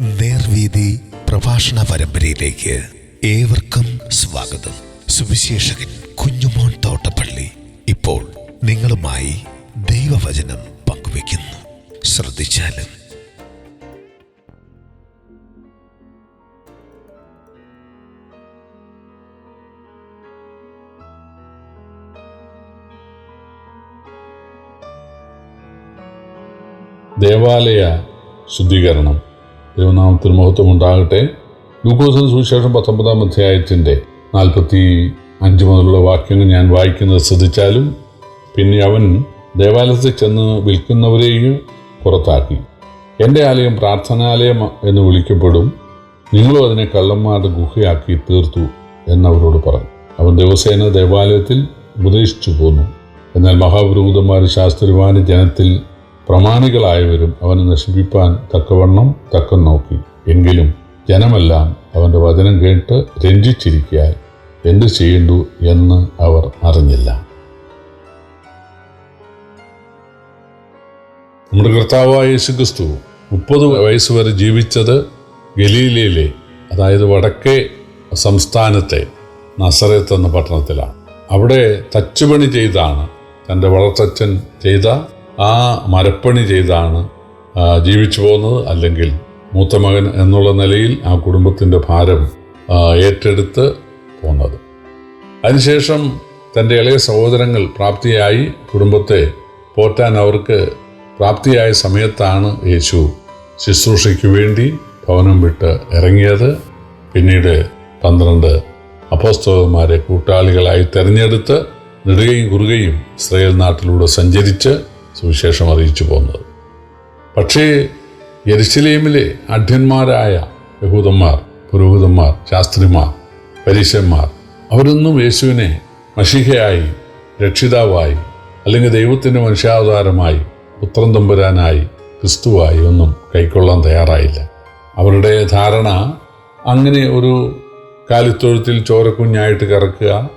നേർവീതി പ്രഭാഷണ പരമ്പരയിലേക്ക് ഏവർക്കും സ്വാഗതം. സുവിശേഷകൻ കുഞ്ഞുമോൻ തോട്ടപ്പള്ളി ഇപ്പോൾ നിങ്ങളുമായി ദൈവവചനം പങ്കുവയ്ക്കുന്നു. ശ്രദ്ധിച്ചാലും. ദേവാലയ ശുദ്ധീകരണം. ദൈവനാമത്തിന് മഹത്വം ഉണ്ടാകട്ടെ ലൂക്കോസിന് സുവിശേഷം പത്തൊമ്പതാം അധ്യായത്തിന്റെ നാൽപ്പത്തി അഞ്ച് മുതലുള്ള വാക്യങ്ങൾ ഞാൻ വായിക്കുന്നത് ശ്രദ്ധിച്ചാലും പിന്നെ അവൻ ദേവാലയത്തിൽ ചെന്ന് വിൽക്കുന്നവരെയും പുറത്താക്കി. എന്റെ ആലയം പ്രാർത്ഥനാലയം എന്ന് വിളിക്കപ്പെടും. നിങ്ങളും അതിനെ കള്ളന്മാരുടെ ഗുഹയാക്കി തീർത്തു എന്നവരോട് പറഞ്ഞു. അവൻ ദിവസേന ദേവാലയത്തിൽ ഉപദേശിച്ചു പോന്നു എന്നാൽ മഹാപുരോഹിതന്മാരും ശാസ്ത്രിമാന് ജനത്തിൽ പ്രമാണികളായവരും അവനെ നശിപ്പിപ്പാൻ തക്കവണ്ണം തക്കം നോക്കി. എങ്കിലും ജനമെല്ലാം അവന്റെ വചനം കേട്ട് രഞ്ജിച്ചിരിക്കാൻ എന്ത് ചെയ്യണ്ടു എന്ന് അവർ അറിഞ്ഞില്ല. നമ്മുടെ കർത്താവായ യേശു ക്രിസ്തു മുപ്പത് വയസ്സ് വരെ ജീവിച്ചത് ഗലീലയിലെ അതായത് വടക്കേ സംസ്ഥാനത്തെ നസറത്ത് എന്ന പട്ടണത്തിലാണ്. അവിടെ തച്ചുപണി ചെയ്താണ് തന്റെ വളർത്തച്ഛൻ ചെയ്ത ആ മരപ്പണി ചെയ്താണ് ജീവിച്ചു പോകുന്നത് അല്ലെങ്കിൽ മൂത്ത മകൻ എന്നുള്ള നിലയിൽ ആ കുടുംബത്തിന്റെ ഭാരം ഏറ്റെടുത്ത് പോന്നത്. അതിനുശേഷം തന്റെ ഇളയ സഹോദരങ്ങൾ പ്രാപ്തിയായി കുടുംബത്തെ പോറ്റാൻ അവർക്ക് പ്രാപ്തിയായ സമയത്താണ് യേശു ശുശ്രൂഷയ്ക്ക് വേണ്ടി ഭവനം വിട്ട് ഇറങ്ങിയത്. പിന്നീട് പന്ത്രണ്ട് അപ്പോസ്തകന്മാരെ കൂട്ടാളികളായി തെരഞ്ഞെടുത്ത് നെടുകയും കുറുകയും ഇസ്രയേൽ നാട്ടിലൂടെ സഞ്ചരിച്ച് സുവിശേഷം അറിയിച്ചു പോകുന്നത്. പക്ഷേ യരിശിലേമിലെ അഢ്യന്മാരായ യഹൂദന്മാർ പുരോഹിതന്മാർ ശാസ്ത്രിമാർ പരീശന്മാർ അവരൊന്നും യേശുവിനെ മഷിഹയായി രക്ഷിതാവായി അല്ലെങ്കിൽ ദൈവത്തിന്റെ മനുഷ്യാവതാരമായി പുത്രൻ തമ്പുരാനായി ക്രിസ്തുവായി ഒന്നും കൈക്കൊള്ളാൻ തയ്യാറായില്ല. അവരുടെ ധാരണ അങ്ങനെ ഒരു കാലിത്തൊഴുത്തിൽ ചോരക്കുഞ്ഞായിട്ട് കറക്കുക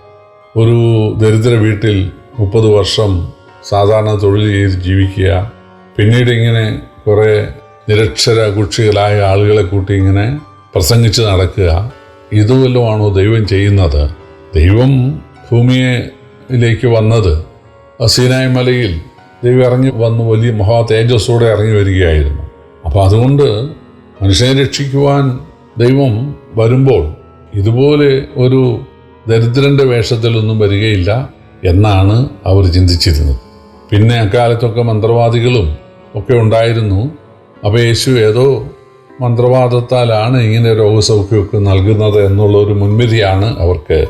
ഒരു ദരിദ്ര വീട്ടിൽ മുപ്പത് വർഷം സാധാരണ തൊഴിൽ ചെയ്ത് ജീവിക്കുക. പിന്നീട് ഇങ്ങനെ കുറേ നിരക്ഷര കുക്ഷികളായ ആളുകളെ കൂട്ടി ഇങ്ങനെ പ്രസംഗിച്ച് നടക്കുക. ഇതുവല്ലമാണോ ദൈവം ചെയ്യുന്നത്? ദൈവം ഭൂമിയിലേക്ക് വന്നത് സീനായ് മലയിൽ ദൈവം ഇറങ്ങി വന്ന് വലിയ മഹാ തേജസ്സോടെ ഇറങ്ങി വരികയായിരുന്നു. അപ്പോൾ അതുകൊണ്ട് മനുഷ്യനെ രക്ഷിക്കുവാൻ ദൈവം വരുമ്പോൾ ഇതുപോലെ ഒരു ദരിദ്രന്റെ വേഷത്തിലൊന്നും വരികയില്ല എന്നാണ് അവർ ചിന്തിച്ചിരുന്നത്. പിന്നെ അക്കാലത്തൊക്കെ മന്ത്രവാദികളും ഒക്കെ ഉണ്ടായിരുന്നു. അപ്പോൾ യേശു ഏതോ മന്ത്രവാദത്താലാണ് ഇങ്ങനെ രോഗസൗഖ്യമൊക്കെ നൽകുന്നത് എന്നുള്ള ഒരു മുൻവിധിയാണ് അവർക്ക്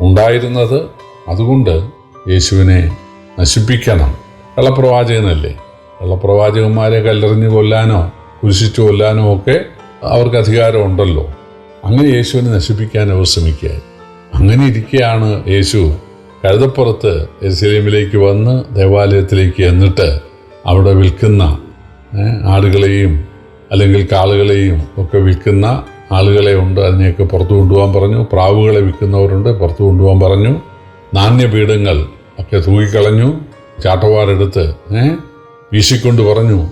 ഉണ്ടായിരുന്നത്. അതുകൊണ്ട് യേശുവിനെ നശിപ്പിക്കണം. കള്ളപ്രവാചകനല്ലേ? കള്ളപ്രവാചകന്മാരെ കല്ലെറിഞ്ഞ് കൊല്ലാനോ കുരിശിച്ചു കൊല്ലാനോ ഒക്കെ അവർക്ക് അധികാരമുണ്ടല്ലോ. അങ്ങനെ യേശുവിനെ നശിപ്പിക്കാൻ അവർ ശ്രമിക്കുക. അങ്ങനെ ഇരിക്കുകയാണ് യേശു കഴുതപ്പുറത്ത് എരുസലേമിലേക്ക് വന്ന് ദേവാലയത്തിലേക്ക് എന്നിട്ട് അവിടെ വിൽക്കുന്ന ആടുകളെയും അല്ലെങ്കിൽ കാളുകളെയും ഒക്കെ വിൽക്കുന്ന ആളുകളെ ഉണ്ട്. അതിനെയൊക്കെ പുറത്തു കൊണ്ടുപോകാൻ പറഞ്ഞു. പ്രാവുകളെ വിൽക്കുന്നവരുണ്ട്. പുറത്തു കൊണ്ടുപോകാൻ പറഞ്ഞു. നാണ്യപീഠങ്ങൾ ഒക്കെ തൂക്കിക്കളഞ്ഞു ഏഹ് വീശിക്കൊണ്ട് പറഞ്ഞു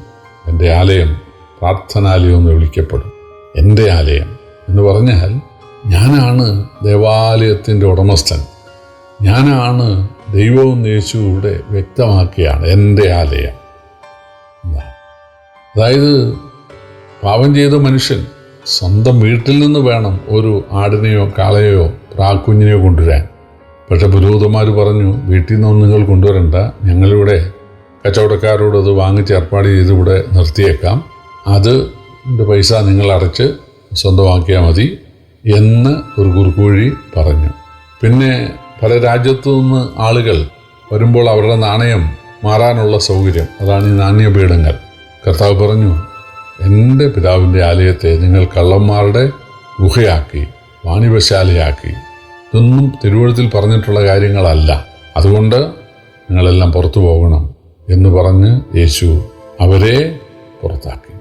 എന്റെ ആലയം പ്രാർത്ഥനാലയം എന്ന് വിളിക്കപ്പെടും. എന്റെ ആലയം. എന്ന് പറഞ്ഞാൽ ഞാനാണ് ദേവാലയത്തിന്റെ ഉടമസ്ഥൻ. ഞാനാണ് ദൈവവും യേശു ഇവിടെ വ്യക്തമാക്കിയാണ് എന്റെ ആലയം. അതായത് പാപം ചെയ്ത മനുഷ്യൻ സ്വന്തം വീട്ടിൽ നിന്ന് വേണം ഒരു ആടിനെയോ കാളയോ പ്രാക്കുഞ്ഞിനെയോ കൊണ്ടുവരാൻ. പക്ഷെ പുരോഹിതന്മാർ പറഞ്ഞു വീട്ടിൽ നിന്നൊന്നും നിങ്ങൾ കൊണ്ടുവരണ്ട. ഞങ്ങളിവിടെ കച്ചവടക്കാരോട് അത് വാങ്ങിച്ച് ഏർപ്പാട് ചെയ്ത് ഇവിടെ നിർത്തിയേക്കാം. അത് പൈസ നിങ്ങൾ അടച്ച് സ്വന്തമാക്കിയാൽ മതി എന്ന് ഒരു കുറുക്കുവഴി പറഞ്ഞു. പിന്നെ പല രാജ്യത്തു നിന്ന് ആളുകൾ വരുമ്പോൾ അവരുടെ നാണയം മാറാനുള്ള സൗകര്യം. അതാണ് ഈ നാണ്യപീഠങ്ങൾ. കർത്താവ് പറഞ്ഞു എന്റെ പിതാവിന്റെ ആലയത്തെ നിങ്ങൾ കള്ളന്മാരുടെ ഗുഹയാക്കി വാണിഭശാലയാക്കി. ഇതൊന്നും തിരുവഴുത്തിൽ പറഞ്ഞിട്ടുള്ള കാര്യങ്ങളല്ല. അതുകൊണ്ട് നിങ്ങളെല്ലാം പുറത്തു പോകണം എന്ന് പറഞ്ഞ് യേശു അവരെ പുറത്താക്കി.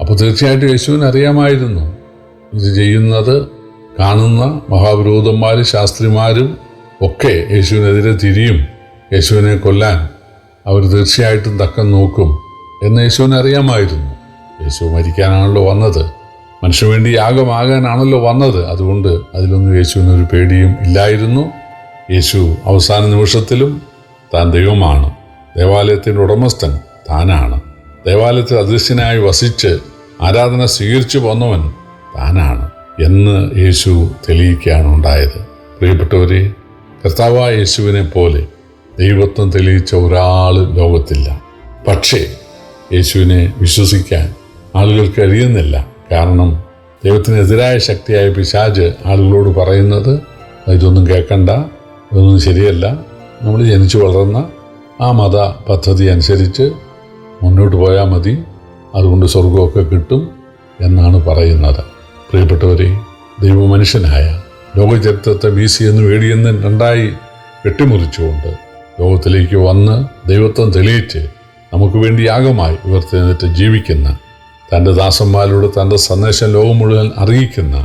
അപ്പോൾ തീർച്ചയായിട്ടും യേശുവിന് അറിയാമായിരുന്നു. ഇത് ചെയ്യുന്നത് കാണുന്ന മഹാപുരോഹിതന്മാരും ശാസ്ത്രിമാരും ഒക്കെ യേശുവിനെതിരെ തിരിയും യേശുവിനെ കൊല്ലാൻ അവർ തീർച്ചയായിട്ടും തക്കം നോക്കും എന്ന് യേശുവിന് അറിയാമായിരുന്നു. യേശു മരിക്കാനാണല്ലോ വന്നത്. മനുഷ്യന് വേണ്ടി യാഗമാകാനാണല്ലോ വന്നത്. അതുകൊണ്ട് അതിലൊന്നും യേശുവിന് ഒരു പേടിയും ഇല്ലായിരുന്നു. യേശു അവസാന നിമിഷത്തിലും താൻ ദൈവമാണ്. ദേവാലയത്തിന്റെ ഉടമസ്ഥൻ താനാണ്. ദേവാലയത്തിൽ അദൃശ്യനായി വസിച്ച് ആരാധന സ്വീകരിച്ചു പോന്നവൻ താനാണ് എന്ന് യേശു തെളിയിക്കുകയാണ് ഉണ്ടായത്. പ്രിയപ്പെട്ടവരെ കർത്താവായ യേശുവിനെ പോലെ ദൈവത്വം തെളിയിച്ച ഒരാൾ ലോകത്തില്ല. പക്ഷേ യേശുവിനെ വിശ്വസിക്കാൻ ആളുകൾ കഴിയുന്നില്ല. കാരണം ദൈവത്തിനെതിരായ ശക്തിയായ പിശാജ് ആളുകളോട് പറയുന്നത് ഇതൊന്നും കേൾക്കണ്ട ഇതൊന്നും ശരിയല്ല. നമ്മൾ ജനിച്ചു വളർന്ന ആ മത പദ്ധതി അനുസരിച്ച് മുന്നോട്ട് പോയാൽ മതി. അതുകൊണ്ട് സ്വർഗമൊക്കെ കിട്ടും എന്നാണ് പറയുന്നത്. പ്രിയപ്പെട്ടവരെ ദൈവമനുഷ്യനായ ലോകചരിത്രത്തെ ബി സി എന്ന് എന്നും രണ്ടായി വെട്ടിമുറിച്ചുകൊണ്ട് ലോകത്തിലേക്ക് വന്ന് ദൈവത്വം തെളിയിച്ച് നമുക്ക് വേണ്ടി യാഗമായി ഉയർത്തെഴുന്നേറ്റ് ജീവിക്കുന്ന തന്റെ ദാസന്മാരോട് തന്റെ സന്ദേശം ലോകം മുഴുവൻ അറിയിക്കുന്ന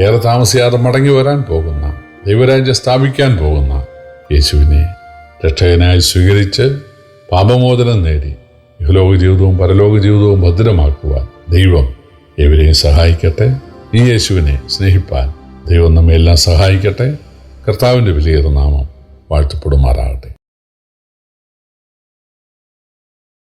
ഏറെ താമസിയാതെ മടങ്ങി വരാൻ പോകുന്ന ദൈവരാജ്യം സ്ഥാപിക്കാൻ പോകുന്ന യേശുവിനെ രക്ഷകനായി സ്വീകരിച്ച് പാപമോചനം നേടി ഇഹലോക ജീവിതവും പരലോക ജീവിതവും ഭദ്രമാക്കുവാൻ ദൈവം ഇവരെയും സഹായിക്കട്ടെ. ഈ യേശുവിനെ സ്നേഹിപ്പാൻ ദൈവം നമ്മെ എല്ലാം സഹായിക്കട്ടെ. കർത്താവിന്റെ വിലയേറെ നാമം വാഴ്ത്തപ്പെടുമാറാകട്ടെ.